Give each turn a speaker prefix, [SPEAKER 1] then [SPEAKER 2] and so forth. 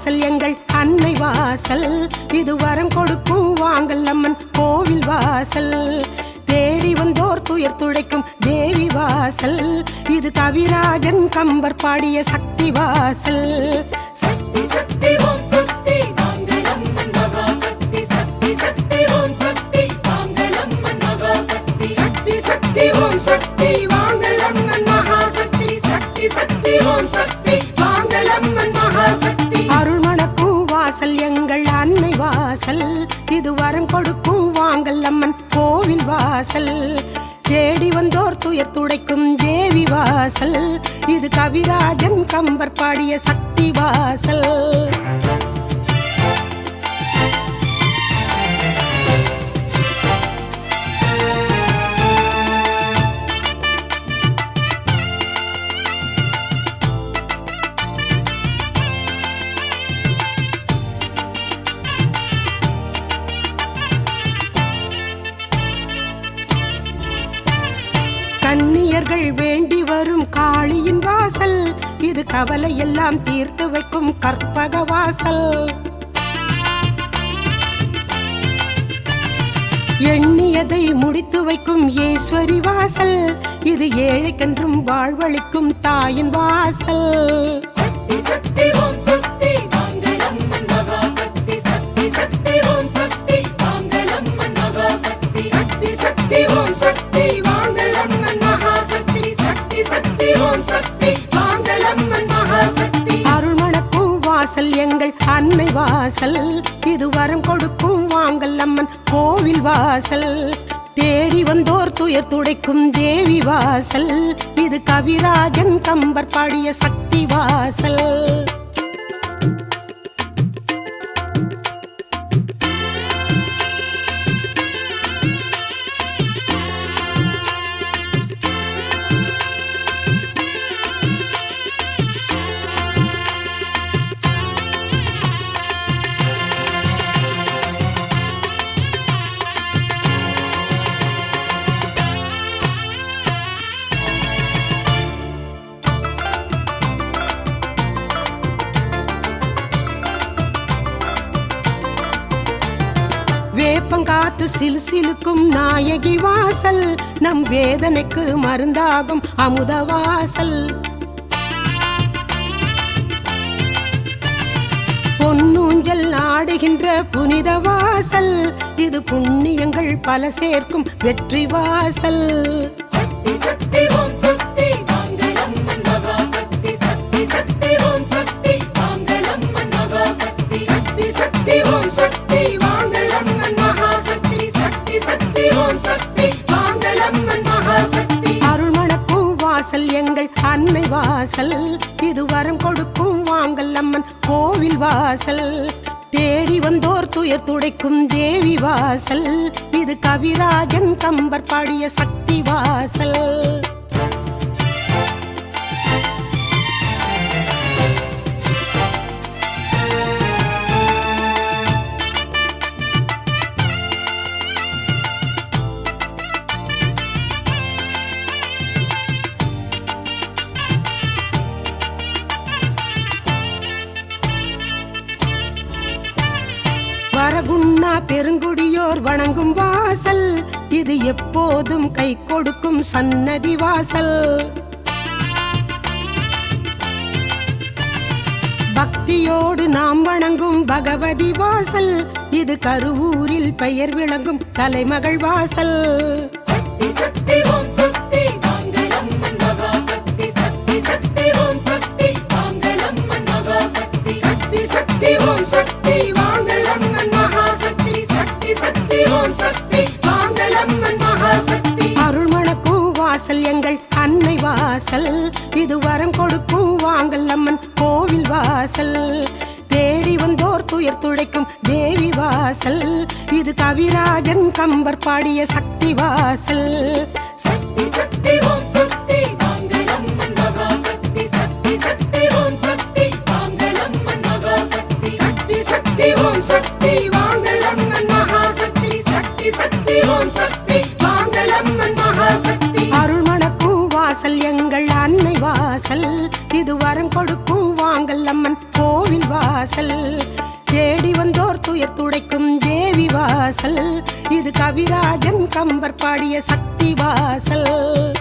[SPEAKER 1] வாசல் எங்கள் அன்னை வாசல். இது வரம் கொடுக்கும் வாங்கல் அம்மன் கோவில் வாசல். தேடி வந்தோர் துயர் துடைக்கும் தேவி வாசல். இது கவிராஜன் கம்பர் பாடிய சக்தி வாசல்.
[SPEAKER 2] சக்தி சக்தி
[SPEAKER 1] வாசல். தேடி வந்தோர் துயர் துடைக்கும் தேவி வாசல். இது கவிராஜன் கம்பர் பாடிய சக்தி வாசல். கன்னியர்கள் வேண்டி வரும் காளியின் வாசல். இது கவலை எல்லாம் தீர்த்து வைக்கும் கற்பக வாசல். எண்ணியதை முடித்து வைக்கும் ஈஸ்வரி வாசல். இது ஏழைக்கென்றும் வாழ்வழிக்கும் தாயின் வாசல். வாசல். இது வரம் கொடுக்கும் வாங்கல் அம்மன் கோவில் வாசல். தேடி வந்தோர் துயர் துடைக்கும் தேவி வாசல். இது கவிராஜன் கம்பர் பாடிய சக்தி வாசல். சிலு சிலுசிலுக்கும் நாயகி வாசல். நம் வேதனைக்கு மருந்தாகும் அமுத வாசல். பொன்னூஞ்சல் ஆடுகின்ற புனித வாசல். இது புண்ணியங்கள் பல சேர்க்கும் வெற்றி வாசல். வாசல். இது வரம் கொடுக்கும் வாங்கல் அம்மன் கோவில் வாசல். தேடி வந்தோர் துயர் துடைக்கும் தேவி வாசல். இது கவிராஜன் கம்பர் பாடிய சக்தி வாசல். வரகுண்ணா பெருங்குடியோர் வணங்கும் வாசல். இது எப்போதும் கை கொடுக்கும் சன்னதி வாசல். பக்தியோடு நாம் வணங்கும் பகவதி வாசல். இது கருவூரில் பெயர் விளங்கும் தலைமகள் வாசல்.
[SPEAKER 2] சக்தி சக்தி ஓம் சக்தி
[SPEAKER 1] வாங்கல் அம்மன் மகாசக்தி. அருள் மணக்கும் வாசல் எங்கள் அன்னை வாசல். இது வரம் கொடுக்கும் வாங்கல் அம்மன் கோவில் வாசல். தேடி வந்தோர் துயர் துடைக்கும் தேவி வாசல். இது கவிராஜன் கம்பர் பாடிய சக்தி வாசல்.
[SPEAKER 2] சக்தி சக்தி ஓம்
[SPEAKER 1] சக்தி. ஓம் சக்தி வாங்கல் அம்மன் மகாசக்தி. அருள் மணக்கும் வாசல் எங்கள் அன்னை வாசல். இது வரம் கொடுக்கும் வாங்கல் அம்மன் கோவில் வாசல் வாசல். தேடி வந்தோர் துயர் துடைக்கும் தேவி வாசல். இது கவிராஜன் கம்பர் பாடிய சக்தி வாசல்.